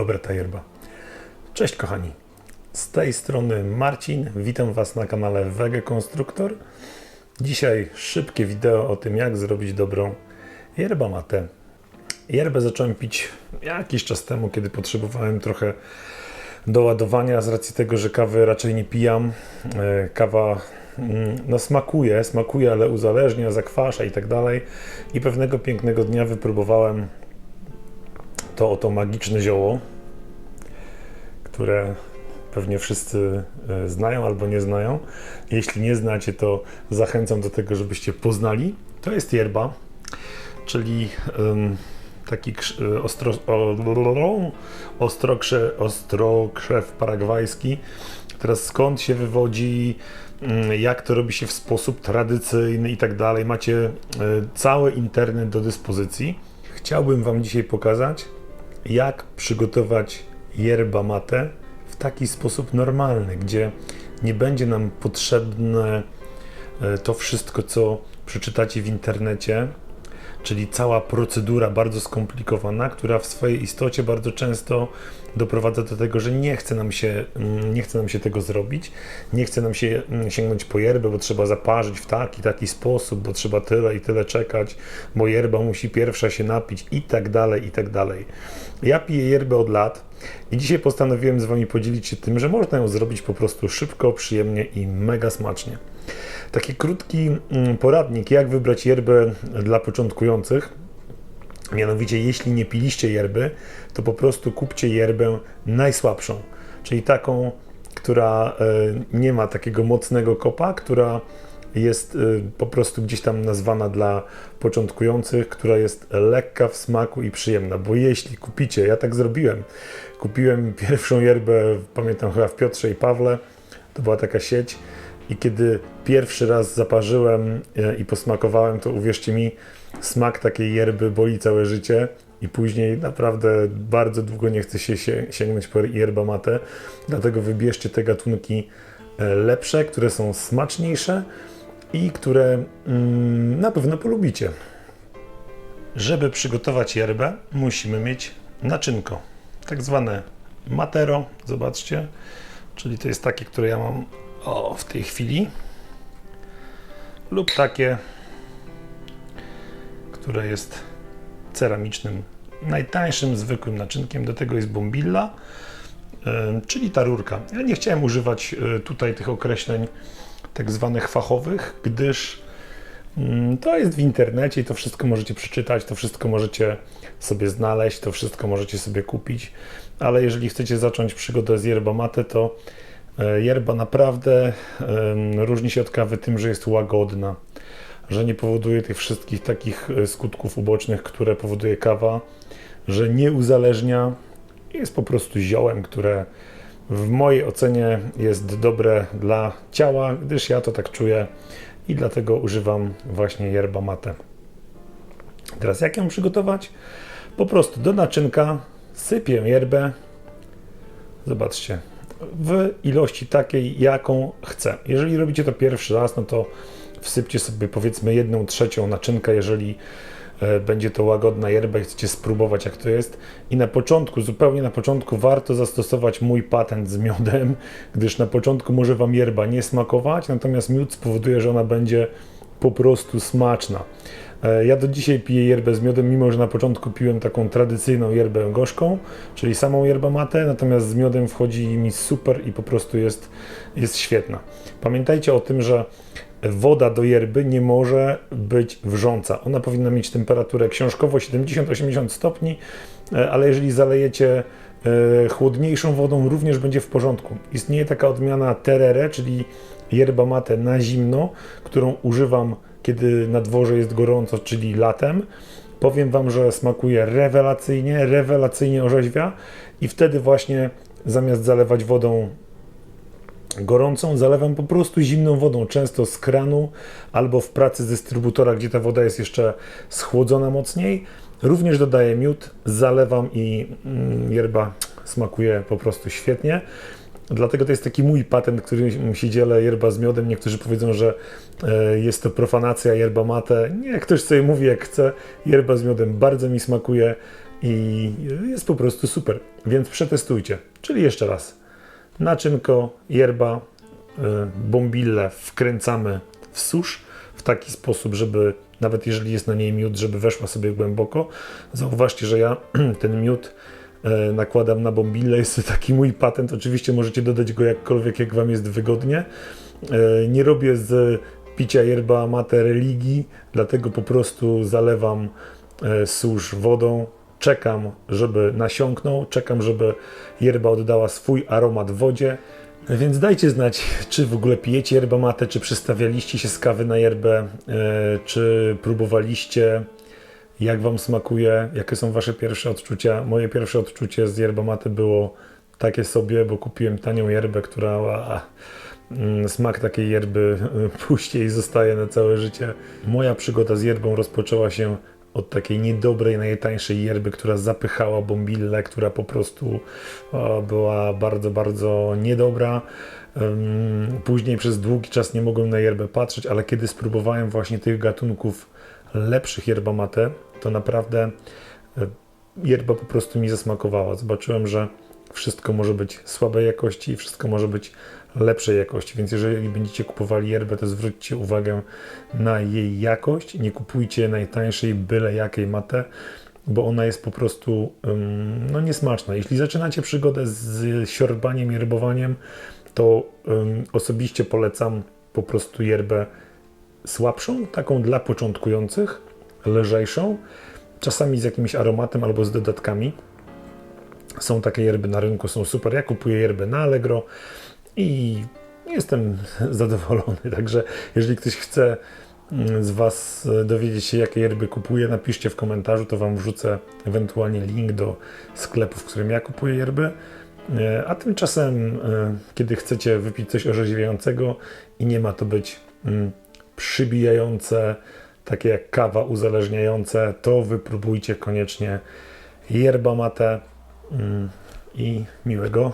dobra ta yerba. Cześć kochani, z tej strony Marcin, witam Was na kanale Wege Konstruktor. Dzisiaj szybkie wideo o tym, jak zrobić dobrą yerbę matę. Yerbę zacząłem pić jakiś czas temu, kiedy potrzebowałem trochę doładowania z racji tego, że kawy raczej nie pijam. E, Kawa mm, no smakuje, smakuje, ale uzależnia, zakwasza i tak dalej. I pewnego pięknego dnia wypróbowałem to oto magiczne zioło, które pewnie wszyscy e, znają albo nie znają. Jeśli nie znacie, to zachęcam do tego, żebyście poznali. To jest yerba, czyli taki e, ostro, o, ostrokrze, ostrokrzew paragwajski. Teraz skąd się wywodzi, mm, jak to robi się w sposób tradycyjny i tak dalej. Macie e, cały internet do dyspozycji. Chciałbym Wam dzisiaj pokazać, jak przygotować yerba mate w taki sposób normalny, gdzie nie będzie nam potrzebne e, to wszystko, co przeczytacie w internecie, czyli cała procedura bardzo skomplikowana, która w swojej istocie bardzo często doprowadza do tego, że nie chce nam się, mm, nie chce nam się tego zrobić, nie chce nam się mm, sięgnąć po yerbę, bo trzeba zaparzyć w taki, taki sposób, bo trzeba tyle i tyle czekać, bo yerba musi pierwsza się napić i tak dalej, i tak dalej. Ja piję yerbę od lat i dzisiaj postanowiłem z Wami podzielić się tym, że można ją zrobić po prostu szybko, przyjemnie i mega smacznie. Taki krótki mm, poradnik, jak wybrać yerbę dla początkujących. Mianowicie, jeśli nie piliście yerby, to po prostu kupcie yerbę najsłabszą, czyli taką, która e, nie ma takiego mocnego kopa, która jest e, po prostu gdzieś tam nazwana dla początkujących, która jest lekka w smaku i przyjemna. Bo jeśli kupicie, ja tak zrobiłem, kupiłem pierwszą yerbę, pamiętam chyba w Piotrze i Pawle, to była taka sieć. I kiedy pierwszy raz zaparzyłem e, i posmakowałem, to uwierzcie mi, smak takiej yerby boli całe życie. I później naprawdę bardzo długo nie chce się sięgnąć po yerba mate. Dlatego wybierzcie te gatunki e, lepsze, które są smaczniejsze i które mm, na pewno polubicie. Żeby przygotować yerbę, musimy mieć naczynko, tak zwane matero, zobaczcie, czyli to jest takie, które ja mam o, w tej chwili, lub takie, które jest ceramicznym, najtańszym, zwykłym naczynkiem. Do tego jest bombilla, czyli ta rurka. Ja nie chciałem używać e, tutaj tych określeń tak zwanych fachowych, gdyż mm, to jest w internecie i to wszystko możecie przeczytać, to wszystko możecie sobie znaleźć, to wszystko możecie sobie kupić, ale jeżeli chcecie zacząć przygodę z yerba mate, to yerba naprawdę różni się od kawy tym, że jest łagodna, że nie powoduje tych wszystkich takich e, skutków ubocznych, które powoduje kawa, że nie uzależnia, jest po prostu ziołem, które w mojej ocenie jest dobre dla ciała, gdyż ja to tak czuję i dlatego używam właśnie yerba mate. Teraz jak ją przygotować? Po prostu do naczynka sypię yerbę, zobaczcie, w ilości takiej, jaką chcę. Jeżeli robicie to pierwszy raz, no to wsypcie sobie powiedzmy jedną trzecią naczynka, jeżeli e, będzie to łagodna yerba i chcecie spróbować jak to jest. I na początku, zupełnie na początku warto zastosować mój patent z miodem, gdyż na początku może Wam yerba nie smakować, natomiast miód spowoduje, że ona będzie po prostu smaczna. E, Ja do dzisiaj piję yerbę z miodem, mimo że na początku piłem taką tradycyjną yerbę gorzką, czyli samą yerbę matę, natomiast z miodem wchodzi mi super i po prostu jest, jest świetna. Pamiętajcie o tym, że woda do yerby nie może być wrząca. Ona powinna mieć temperaturę książkowo 70-80 stopni, e, ale jeżeli zalejecie e, chłodniejszą wodą, również będzie w porządku. Istnieje taka odmiana terere, czyli yerba mate na zimno, którą używam kiedy na dworze jest gorąco, czyli latem. Powiem Wam, że smakuje rewelacyjnie, rewelacyjnie orzeźwia i wtedy właśnie zamiast zalewać wodą gorącą, zalewam po prostu zimną wodą, często z kranu albo w pracy z dystrybutora, gdzie ta woda jest jeszcze schłodzona mocniej. Również dodaję miód, zalewam i mm, yerba smakuje po prostu świetnie. Dlatego to jest taki mój patent, którym się dzielę yerba z miodem. Niektórzy powiedzą, że e, jest to profanacja yerba mate. Nie, ktoś sobie mówi jak chce. Yerba z miodem bardzo mi smakuje i jest po prostu super. Więc przetestujcie. Czyli jeszcze raz. Naczynko, yerba, y, bombille wkręcamy w susz w taki sposób, żeby nawet jeżeli jest na niej miód, żeby weszła sobie głęboko. Zauważcie, że ja ten miód e, nakładam na bombille. Jest to taki mój patent. Oczywiście możecie dodać go jakkolwiek, jak Wam jest wygodnie. E, Nie robię z picia yerba mate religii, dlatego po prostu zalewam e, susz wodą. Czekam, żeby nasiąknął, czekam, żeby yerba oddała swój aromat w wodzie. Więc dajcie znać, czy w ogóle pijecie yerba mate, czy przestawialiście się z kawy na yerbę, e, czy próbowaliście, jak wam smakuje, jakie są wasze pierwsze odczucia. Moje pierwsze odczucie z yerba mate było takie sobie, bo kupiłem tanią yerbę, która a, mm, smak takiej yerby y, później zostaje na całe życie. Moja przygoda z yerbą rozpoczęła się od takiej niedobrej, najtańszej yerby, która zapychała bombillę, która po prostu była bardzo, bardzo niedobra. Później przez długi czas nie mogłem na yerbę patrzeć, ale kiedy spróbowałem właśnie tych gatunków lepszych yerba mate, to naprawdę y, yerba po prostu mi zasmakowała. Zobaczyłem, że wszystko może być słabej jakości i wszystko może być lepszej jakości, więc jeżeli będziecie kupowali yerbę, to zwróćcie uwagę na jej jakość. Nie kupujcie najtańszej byle jakiej matę, bo ona jest po prostu ym, no niesmaczna. Jeśli zaczynacie przygodę z siorbaniem, yerbowaniem, to ym, osobiście polecam po prostu yerbę słabszą, taką dla początkujących, lżejszą, czasami z jakimś aromatem albo z dodatkami. Są takie yerby na rynku, są super. Ja kupuję yerbę na Allegro i jestem zadowolony. Także jeżeli ktoś chce mm, z Was e, dowiedzieć się, jakie yerby kupuję, napiszcie w komentarzu, to Wam wrzucę ewentualnie link do sklepu, w którym ja kupuję yerby. E, A tymczasem, e, kiedy chcecie wypić coś orzeźwiającego i nie ma to być mm, przybijające, takie jak kawa uzależniające, to wypróbujcie koniecznie. Yerba mate mm, i miłego